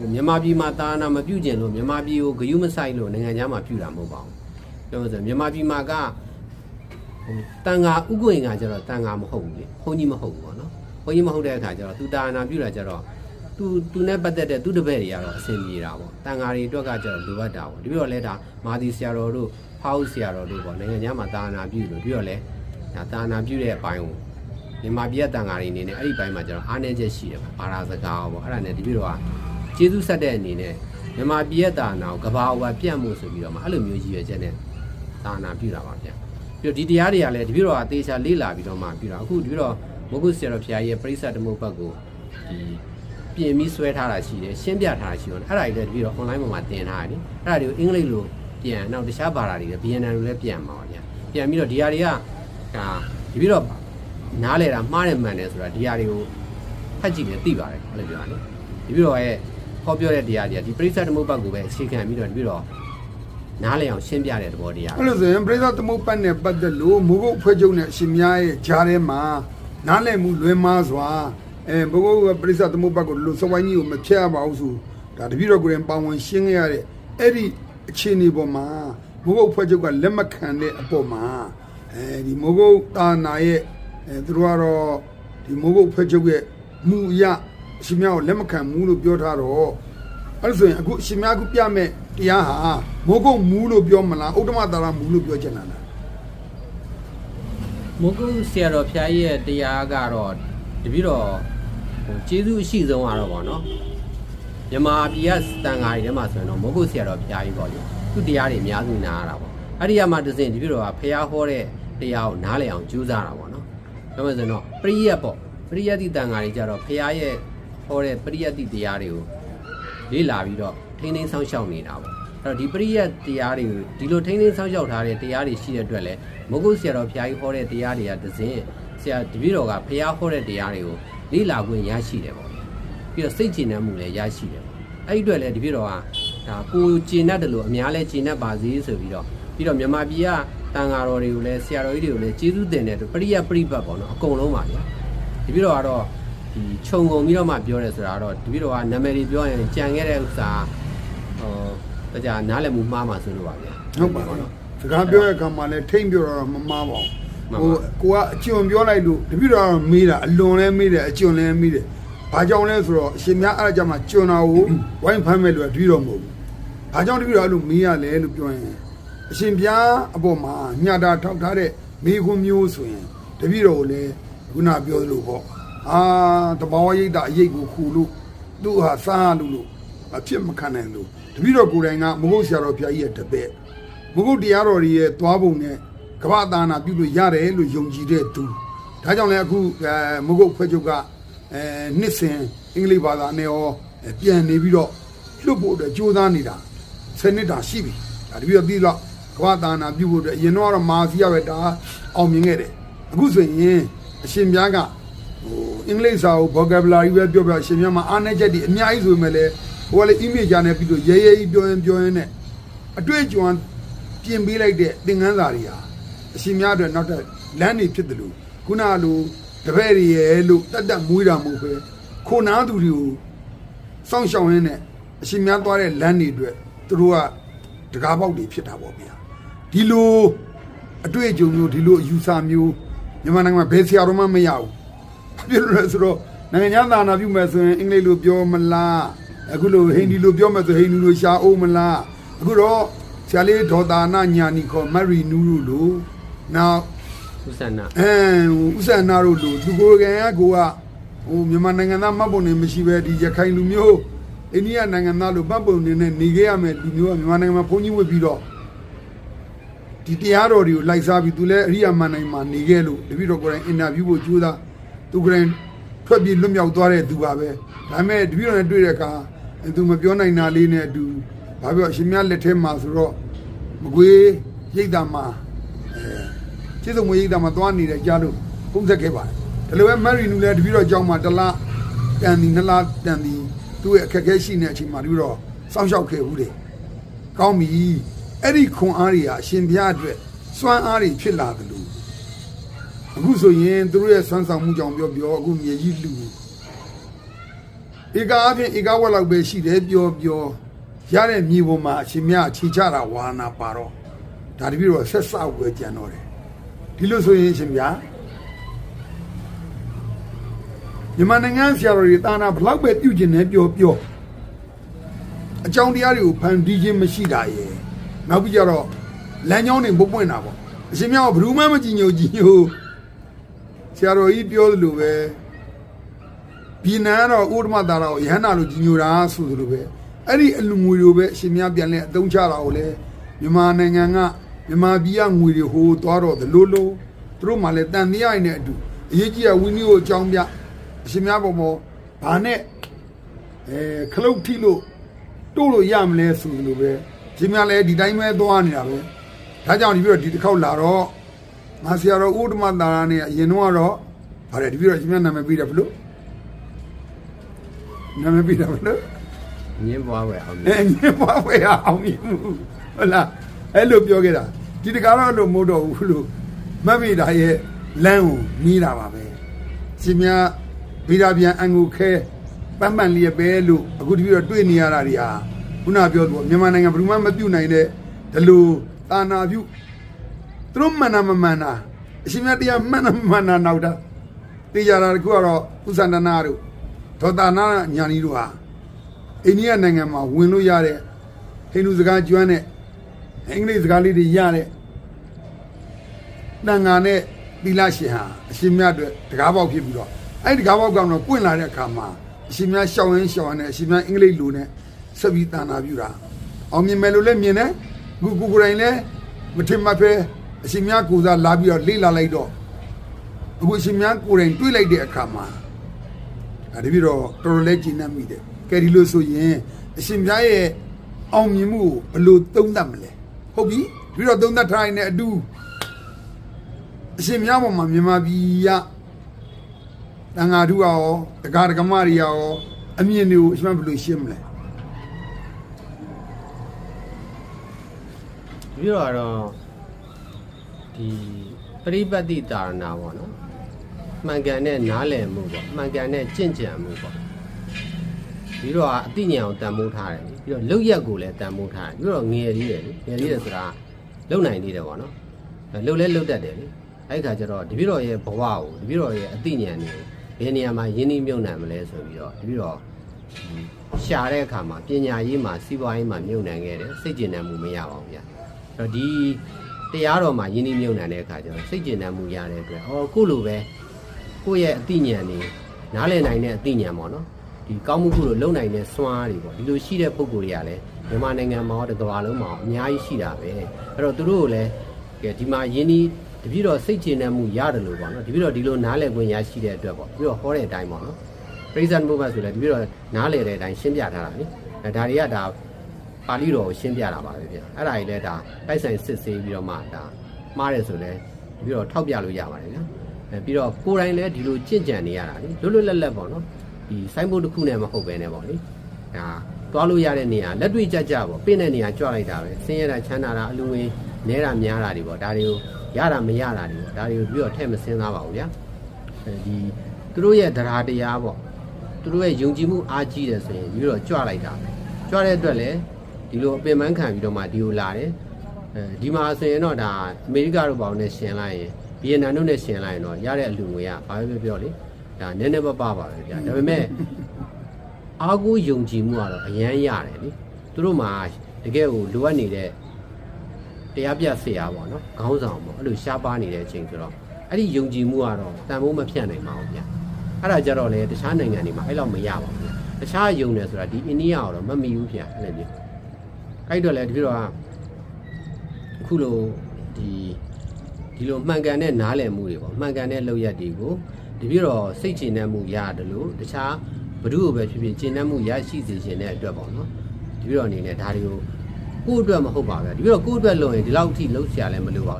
မြန်မာပြည်မှာတာနာမပြုတ်ကျင်လို့မြန်မာပြည်ကိုဂယုမဆိုင်လို့နိုင်ငံခြားမှာပြုတာမဟုတ်ပါဘူးပြောလို့ဆိုရင်မြန်မာပြည်မှာကဟိုတန်ဃာဥက္ကိုင်ကကျတော့တန်ဃာမဟုတ်ဘူးလေဘုန်းကြီးမဟုတ်ဘူးပေါ့နော်ဘုန်းကြီးမဟုတ်တဲ့အခါကျတော့သူတာနာပြုတာကျတော့သူသူနဲ့ပတ်သက်တဲ့သူတပည့်တွေကတော့အဆင်ပြေတာပေါ့တန်ဃာတွေအတွက်ကကျတော့လိုအပ်တာပေါ့ဒီပြီးတော့လဲဒါမာသီဆရာတော်တို့ဖောက်ဆရာတော်တို့ပေါ့နိုင်ငံခြားမှာတာနာပြုလို့ပြီးတော့လဲဒါတာနာပြုတဲ့အပိုင်းကိုမြန်မာပြည်ကတန်ဃာတွေအနေနဲ့အဲ့ဒီဘိုင်းမှာကျတော့အားနည်းချက်ရှိတယ်ပေါ့ဘာသာစကားပေါ့အဲ့ဒါနဲ့ဒီပြီးတော့ ကျေးဇူးဆက်တဲ့အနေနဲ့မြန်မာပြည်ရဲ့တာနာကိုကဘာဝပြတ်မှုဆိုပြီးတော့မှအဲ့လိုမျိုးရည်ရွယ်ချက်နဲ့တာနာပြုတာပါဗျပြီးတော့ဒီတရားတွေကလည်းဒီပြီးတော့အသေးချာလေးလာပြီးတော့မှပြုတာအခုဒီပြီးတော့မဂုဆရာတော်ဖျားရဲ့ပရိသတ်တမုတ်ဘတ်ကိုဒီပြင်ပြီးဆွဲထားတာရှိတယ်ရှင်းပြထားတာရှိတယ်အဲ့ဒါတွေလည်းဒီပြီးတော့ online ပေါ်မှာတင်ထားတယ်နိအဲ့ဒါတွေကိုအင်္ဂလိပ်လိုပြန်နောက်တခြားဘာသာတွေလည်း VNN လိုလည်းပြန်ပါပါဗျပြန်ပြီးတော့ဒီဟာတွေကဒါဒီပြီးတော့နားလဲတာမှားတယ်မှန်တယ်ဆိုတာဒီဟာတွေကိုဖတ်ကြည့်ရင်သိပါတယ်အဲ့လိုပြောတာလေဒီပြီးတော့ရဲ့ ဟောပြောတဲ့တရားတွေကဒီပရိသတ်သမုပ္ပတ်ကိုပဲအခြေခံပြီးတော့ဒီပြီးတော့နားလဲအောင်ရှင်းပြတဲ့သဘောတရားအဲ့လိုဆိုရင်ပရိသတ်သမုပ္ပတ်နဲ့ပတ်သက်လို့မိုးကုတ်ဖွဲ့ချုပ်နဲ့အရှင်များရဲ့ဂျားထဲမှာနားလည်မှုလွဲမားစွာအဲဘုကုတ်ကပရိသတ်သမုပ္ပတ်ကိုလို့စဝိုင်းကြီးကိုမဖျက်ရပါဘူးဆိုဒါတပည့်တော်ကိုယ်ရင်ပါဝင်ရှင်းခဲ့ရတဲ့အဲ့ဒီအခြေအနေပေါ်မှာမိုးကုတ်ဖွဲ့ချုပ်ကလက်မခံတဲ့အပေါ်မှာအဲဒီမိုးကုတ်တာနာရဲ့အဲသူတို့ကတော့ဒီမိုးကုတ်ဖွဲ့ချုပ်ရဲ့မူအရ အရှင်များကိုလက်မခံဘူးလို့ပြောထားတော့အဲ့ဒါဆိုရင်အခုအရှင်များခုပြမဲ့တရားဟာမိုးကုတ်မူးလို့ပြောမလားဥဒ္ဓမတာရမူးလို့ပြောချင်တာလားမုဂုဆရာတော်ဖျားကြီးရဲ့တရားကတော့တပြီးတော့ဟိုကျေးဇူးအရှိဆုံးကတော့ဗောနော်မြန်မာပြည်ကတန်ဃာတွေထဲမှာဆိုရင်တော့မုဂုဆရာတော်ဖျားကြီးပေါ့လေသူတရားတွေအများကြီးနားရတာပေါ့အဲ့ဒီကမှတစ်စင်တပြီးတော့ကဖျားဟောတဲ့တရားကိုနားလည်အောင်ကြိုးစားတာပေါ့နော်ပြောမှဆိုရင်တော့ပရိယတ်ပေါ့ပရိယတ်တိတန်ဃာတွေကြတော့ဖျားရဲ့ ဟောတဲ့ပရိယတ်တိတရားတွေကိုလေးလာပြီးတော့ထိန်းသိမ်းဆောင်ရှောက်နေတာပေါ့အဲ့တော့ဒီပရိယတ်တရားတွေကိုဒီလိုထိန်းသိမ်းဆောင်ရှောက်ထားတဲ့တရားတွေရှိတဲ့အတွက်လဲမဂုတ်ဆရာတော်ဘုရားကြီးဟောတဲ့တရားတွေကတစ်စင်းဆရာတပည့်တော်ကဘုရားဟောတဲ့တရားတွေကိုလေးလာခွင့်ရရှိတယ်ပေါ့ပြီးတော့စိတ်ကျဉ်နှံမှုလည်းရရှိတယ်ပေါ့အဲ့ဒီအတွက်လဲတပည့်တော်ကဒါကိုကျဉ်တ်တယ်လို့အများလဲကျဉ်တ်ပါစေဆိုပြီးတော့ပြီးတော့မြန်မာပြည်ကတန်ဃာတော်တွေကိုလည်းဆရာတော်ကြီးတွေကိုလည်းကျေးဇူးတင်တဲ့အတွက်ပရိယတ်ပရိပတ်ပေါ့နော်အကုန်လုံးပါဗျာတပည့်တော်ကတော့ ဒီခြုံငုံပြီးတော့မှပြောတယ်ဆိုတာတော့တပည့်တော်ကနာမည်တွေပြောရင်ကြံခဲ့တဲ့ဥစ္စာဟိုတကြနားလည်မှုမှားမှဆိုလို့ပါဗျာဟုတ်ပါဘူးစကားပြောတဲ့အခါမှာလည်းထိမ့်ပြောတော့မမားပါဘူးဟိုကိုကအကျွံပြောလိုက်လို့တပည့်တော်ကမေးတာအလွန်လဲမေးတယ်အကျွံလဲမေးတယ်ဘာကြောင့်လဲဆိုတော့အရှင်များအဲ့ဒါကြောင့်မှကျွံတာကိုဝိုင်းဖမ်းမဲ့လို့တပည့်တော်မဟုတ်ဘူးဘာကြောင့်တပည့်တော်အဲ့လိုမေးရလဲလို့ပြောရင်အရှင်ပြားအပေါ်မှာညတာထောက်ထားတဲ့မိခွန်းမျိုးဆိုရင်တပည့်တော်ကိုလည်းခုနပြောသလိုပေါ့ အာတဘာဝရိတ်တာအရေးကိုခူလို့သူ့ဟာစားလို့လို့အဖြစ်မခံနိုင်လို့တပည့်တော်ကိုယ်တိုင်ကမဟုတ်ဆရာတော်ဘုရားကြီးရဲ့တပည့်မုဂုတ်တရားတော်ကြီးရဲ့သွားပုံနဲ့ကမ္ဘာသာနာပြုလို့ရတယ်လို့ယုံကြည်တဲ့သူဒါကြောင့်လည်းအခုအဲမုဂုတ်ဖွဲ့ချုပ်ကအဲနှစ်စဉ်အင်္ဂလိပ်ဘာသာနဲ့ရောအဲပြန်နေပြီးတော့လွတ်ဖို့အတွက်ကြိုးစားနေတာဆယ်နှစ်တာရှိပြီဒါတပြီးတော့ပြီးတော့ကမ္ဘာသာနာပြုဖို့အတွက်အရင်တော့မာစီရပဲဒါအောင်မြင်ခဲ့တယ်အခုဆိုရင်အရှင်မြတ်က ဟိုအင်္ဂလိပ်စာကို vocabulary ပဲပြောပြအရှင်မြတ်မှာအားနည်းချက်တွေအများကြီးဆိုပေမဲ့လည်းဟိုကလည်း image နဲ့ပြီးတော့ရဲရဲကြီးပြောရင်ပြောရင်နဲ့အတွေ့အကြုံပြင်ပေးလိုက်တဲ့သင်ခန်းစာတွေဟာအရှင်များအတွက်နောက်ထပ်လမ်းတွေဖြစ်တယ်လို့ခုနလိုတပည့်တွေရဲ့လို့တတ်တတ်မွေးတာမဟုတ်ပဲခိုနာသူတွေကိုစောင့်ရှောက်ရင်းနဲ့အရှင်များသွားတဲ့လမ်းတွေအတွက်သူတို့ကတကားပေါက်တွေဖြစ်တာပေါ့ဗျာဒီလိုအတွေ့အကြုံမျိုးဒီလိုအယူဆမျိုးမြန်မာနိုင်ငံမှာဘယ်ဆရာတော်မှမရဘူးဘာ ဖြစ်လို့လဲဆိုတော့နိုင်ငံခြားသာနာပြုမယ်ဆိုရင်အင်္ဂလိပ်လိုပြောမလားအခုလိုဟိန္ဒီလိုပြောမယ်ဆိုဟိန္ဒူလိုရှားအောင်မလားအခုတော့ဆရာလေးဒေါ်တာနာညာနီခေါ်မရီနူးတို့လိုနောက်ဥစ္စာနာအဲဥစ္စာနာတို့လိုသူကိုယ်ကံကကိုကဟိုမြန်မာနိုင်ငံသားမှတ်ပုံနေမရှိပဲဒီရခိုင်လူမျိုးအိန္ဒိယနိုင်ငံသားလိုမှတ်ပုံနေနဲ့နေခဲ့ရမယ်လူမျိုးကမြန်မာနိုင်ငံမှာဘုန်းကြီးဝတ်ပြီးတော့ဒီတရားတော်တွေကိုလိုက်စားပြီးသူလည်းအရိယာမန်နိုင်မှာနေခဲ့လို့တပည့်တော်ကိုယ်တိုင်အင်တာဗျူးဖို့ကြိုးစား သူကိုယ်တိုင်ထွက်ပြေးလွတ်မြောက်သွားတဲ့သူပါပဲဒါပေမဲ့တပည့်တော်နဲ့တွေ့တဲ့အခါသူမပြောနိုင်တာလေးနဲ့အတူဘာပြောအရှင်မြတ်လက်ထဲမှာဆိုတော့မကွေးရိတ်တာမှာအဲကျေးဇူးမွေးရိတ်တာမှာသွားနေတယ်ကြားလို့ပုံသက်ခဲ့ပါတယ်ဒါလိုပဲမရီနူလည်းတပည့်တော်ကြောင်းမှာတစ်လတန်ဒီနှစ်လတန်ဒီသူ့ရဲ့အခက်အခဲရှိနေတဲ့အချိန်မှာတပည့်တော်စောင့်ရှောက်ခဲ့ဘူးတယ်ကောင်းပြီအဲ့ဒီခွန်အားတွေဟာအရှင်ဘုရားအတွက်စွမ်းအားတွေဖြစ်လာတယ်လို့ အခုဆိုရင်သူတို့ရဲ့စွမ်းဆောင်မှုကြောင့်ပြောပြောအခုမြေကြီးလူဧကအပြင်ဧကဝက်လောက်ပဲရှိတယ်ပြောပြောရတဲ့မြေပေါ်မှာအရှင်မြတ်အခြေချတာဝါနာပါတော့ဒါတပြည့်တော့ဆက်ဆောက်ဝဲကြံတော့တယ်ဒီလိုဆိုရင်အရှင်မြတ်မြန်မာနိုင်ငံဆရာတော်တွေတာနာဘလောက်ပဲပြုကျင်နေပြောပြောအကြောင်းတရားတွေကိုဖန်တီးခြင်းမရှိတာရဲ့နောက်ပြီးကြတော့လမ်းကြောင်းတွေပုတ်ပွင့်တာပေါ့အရှင်မြတ်ကဘယ်သူမှမကြည်ညိုကြည်ညို ဆရာတော်ကြီးပြောသလိုပဲပြည်နန်ကတော့ဥဒ္ဓမတာတော်ရဟန္တာလို့ကြီးညိုတာဆိုသလိုပဲအဲ့ဒီအလူငွေတွေပဲအရှင်များပြန်လဲအသုံးချတာကိုလေမြန်မာနိုင်ငံကမြန်မာပြည်ကငွေတွေဟိုသွားတော့သလိုလိုသူတို့မှလည်းတန်တရားရည်နဲ့အတူအရေးကြီးတဲ့ဝင်းကြီးကိုအကြောင်းပြအရှင်များပေါ်ပေါ်ဘာနဲ့အဲခလုတ်ထိလို့တို့လို့ရမလဲဆိုသလိုပဲအရှင်များလည်းဒီတိုင်းပဲသွားနေတာပဲဒါကြောင့်ဒီပြီးတော့ဒီတစ်ခေါက်လာတော့ ငါဆရာတော်ဥဒ္ဓမတာရနဲ့အရင်တော့ကတော့ဗါတယ်ဒီပြီးတော့အရှင်များနာမည်ပြီးတယ်ဘလို့နာမည်ပြတာမလို့ညင်းပွားဝယ်အောင်အဲညဘွားဝဲအောင်မြင်မှုဟုတ်လားအဲ့လိုပြောခဲ့တာဒီတကားတော့လို့မဟုတ်တော့ဘူးလို့မတ်မိတာရဲ့လမ်းကိုနီးတာပါပဲရှင်များဗိဓာပြန်အငုခဲပန်းပန်လျက်ပဲလို့အခုတပြည့်တော့တွေ့နေရတာတွေဟာခုနပြောသူမြန်မာနိုင်ငံဘယ်သူမှမပြုတ်နိုင်တဲ့ဒီလိုတာနာပြု သူတို့မှန်တာမမှန်တာအရှင်မြတ်တရားမှန်တာမမှန်တာနောက်တာတေးကြတာတခုကတော့ဥသန္တနာတို့ဒေါတာနာညာနီတို့ဟာအိန္ဒိယနိုင်ငံမှာဝင်လို့ရတဲ့ဟိန္ဒူစကားကျွမ်းတဲ့အင်္ဂလိပ်စကားလေးတွေရတဲ့တန်ငါနဲ့သီလရှင်ဟာအရှင်မြတ်အတွက်တကားပေါက်ဖြစ်ပြီးတော့အဲ့ဒီတကားပေါက်ကတော့ပွင့်လာတဲ့အခါမှာအရှင်မြတ်ရှောင်းရင်းရှောင်းရင်းနဲ့အရှင်မြတ်အင်္ဂလိပ်လိုနဲ့ဆက်ပြီးတန်တာပြူတာအောင်မြင်မယ်လို့လည်းမြင်တယ်ခုကိုကိုယ်တိုင်လည်းမထင်မှတ်ပဲ အရှင်မြတ်ကိုယ်စားလာပြီးတော့လေ့လာလိုက်တော့အခုအရှင်မြတ်ကိုယ်တိုင်တွေးလိုက်တဲ့အခါမှာဒါတပြည့်တော့တော်တော်လေးကျဉ်းနှံ့မိတယ်ကဲဒီလိုဆိုရင်အရှင်ပြားရဲ့အောင်မြင်မှုကိုဘယ်လိုသုံးသပ်မလဲဟုတ်ပြီပြီးတော့သုံးသပ်ထားရင်လည်းအတူအရှင်မြားပေါ်မှာမြန်မာပြည်ကတန်ဃာထုရောတက္ကရာကမတွေရောအမြင်တွေကိုအရှင်ဘယ်လိုရှင်းမလဲပြီးတော့ကတော့ ဒီပရိပတ်တိတာရဏပေါ့နော်မှန်ကန်တဲ့နားလည်မှုပေါ့မှန်ကန်တဲ့ကြင့်ကြံမှုပေါ့ပြီးတော့အတိညာကိုတန်မိုးထားတယ်လေပြီးတော့လောက်ရက်ကိုလည်းတန်မိုးထားတယ်ပြီးတော့ငယ်လေးတယ်လေငယ်လေးတယ်ဆိုတာလုံနိုင်သေးတယ်ပေါ့နော်အဲလုံလဲလုံတတ်တယ်လေအဲ့ဒီခါကျတော့တပည့်တော်ရဲ့ဘဝကိုတပည့်တော်ရဲ့အတိညာနေဘယ်နေရာမှာယင်းနှိမ့်မြုံနိုင်မလဲဆိုပြီးတော့တပည့်တော်ရှာတဲ့အခါမှာပညာရေးမှာစီးပွားရေးမှာမြုံနိုင်ခဲ့တယ်စိတ်ကျဉ်တတ်မှုမရပါဘူးဗျာအဲ့တော့ဒီ တရားတော်မှာယင်းနှိမ့်မြုံနိုင်တဲ့အခါကျတော့စိတ်ကျဉ်တတ်မှုရတဲ့အတွက်အော်ကိုယ့်လိုပဲကိုယ့်ရဲ့အသိဉာဏ်တွေနားလည်နိုင်တဲ့အသိဉာဏ်ပေါ့နော်ဒီကောင်းမှုကုလို့လုံနိုင်တဲ့စွမ်းအားတွေပေါ့ဒီလိုရှိတဲ့ပုံကိုယ်တွေကလည်းမြန်မာနိုင်ငံမှာရောတစ်ကမ္ဘာလုံးမှာရောအများကြီးရှိတာပဲအဲ့တော့သူတို့ကိုလည်းကဲဒီမှာယင်းဒီတပြည့်တော့စိတ်ကျဉ်တတ်မှုရတယ်လို့ပေါ့နော်တပြည့်တော့ဒီလိုနားလည်ခွင့်ရရှိတဲ့အတွက်ပေါ့ပြီးတော့ဟောတဲ့အတိုင်းပေါ့နော်ပရိသတ်ဘုရားဆိုလည်းတပြည့်တော့နားလည်တဲ့အတိုင်းရှင်းပြထားတာလေအဲဒါတွေကဒါ ပါဠိတော်ကိုရှင်းပြတာပါပဲဗျအဲ့ဒါကြီးလဲဒါတိုက်ဆိုင်စစ်ဆေးပြီးတော့မှဒါမှားတယ်ဆိုလဲပြီးတော့ထောက်ပြလို့ရပါတယ်ဗျအဲပြီးတော့ကိုယ်တိုင်လည်းဒီလိုကြင့်ကြံနေရတာလေလွတ်လွတ်လပ်လပ်ပေါ့နော်ဒီစိုင်းဘုတ်တစ်ခုနဲ့မဟုတ်ပဲနဲ့ပေါ့လေဒါသွားလို့ရတဲ့နေရာလက်တွေ့ကြကြပေါ့ပြင့်တဲ့နေရာကြွလိုက်တာပဲဆင်းရဲတာချမ်းသာတာအလူငွေနဲတာများတာတွေပေါ့ဒါတွေကိုရတာမရတာတွေပေါ့ဒါတွေကိုပြီးတော့ထဲ့မစင်းသားပါဘူးဗျအဲဒီသူတို့ရဲ့တရားတရားပေါ့သူတို့ရဲ့ယုံကြည်မှုအားကြီးတယ်ဆိုရင်ပြီးတော့ကြွလိုက်တာပဲကြွတဲ့အတွက်လည်း ဒီလိုအပင်ပန်းခံပြီးတော့မှဒီကိုလာတယ်အဲဒီမှာဆိုရင်တော့ဒါအမေရိကတို့ဘောင်နဲ့ရှင်လိုက်ရင်ဗီယက်နမ်တို့နဲ့ရှင်လိုက်ရင်တော့ရတဲ့အလူငွေကဘာပဲပြောပြောလေဒါနည်းနည်းပပပါပဲဗျာဒါပေမဲ့အားကိုးယုံကြည်မှုကတော့အရန်ရတယ်လေသူတို့မှာတကယ်ကိုလိုအပ်နေတဲ့တရားပြဆရာပေါ့နော်ခေါင်းဆောင်ပေါ့အဲ့လိုရှားပါနေတဲ့အချိန်ဆိုတော့အဲ့ဒီယုံကြည်မှုကတော့တန်ဖိုးမဖြတ်နိုင်ပါဘူးဗျာအဲ့ဒါကြတော့လေတခြားနိုင်ငံတွေမှာအဲ့လောက်မရပါဘူးဗျာတခြားယုံတယ်ဆိုတာဒီအိန္ဒိယကတော့မမီဘူးဗျာအဲ့လိုမျိုး အဲ့တော့လေတပြည့်တော့အခုလိုဒီဒီလိုမှန်ကန်တဲ့နားလည်မှုတွေပေါ့မှန်ကန်တဲ့လောက်ရက်တွေကိုတပြည့်တော့စိတ်ချတဲ့မှုရတယ်လို့တခြားဘ누구ကိုပဲဖြစ်ဖြစ်ကျင့်တဲ့မှုရရှိစေခြင်းတဲ့အတွက်ပေါ့နော်တပြည့်တော့အနေနဲ့ဒါတွေကိုကိုယ့်အတွက်မဟုတ်ပါဘူးတပြည့်တော့ကိုယ့်အတွက်လုပ်ရင်ဒီလောက်ထိလှုပ်ရှားလည်းမလိုပါဘူး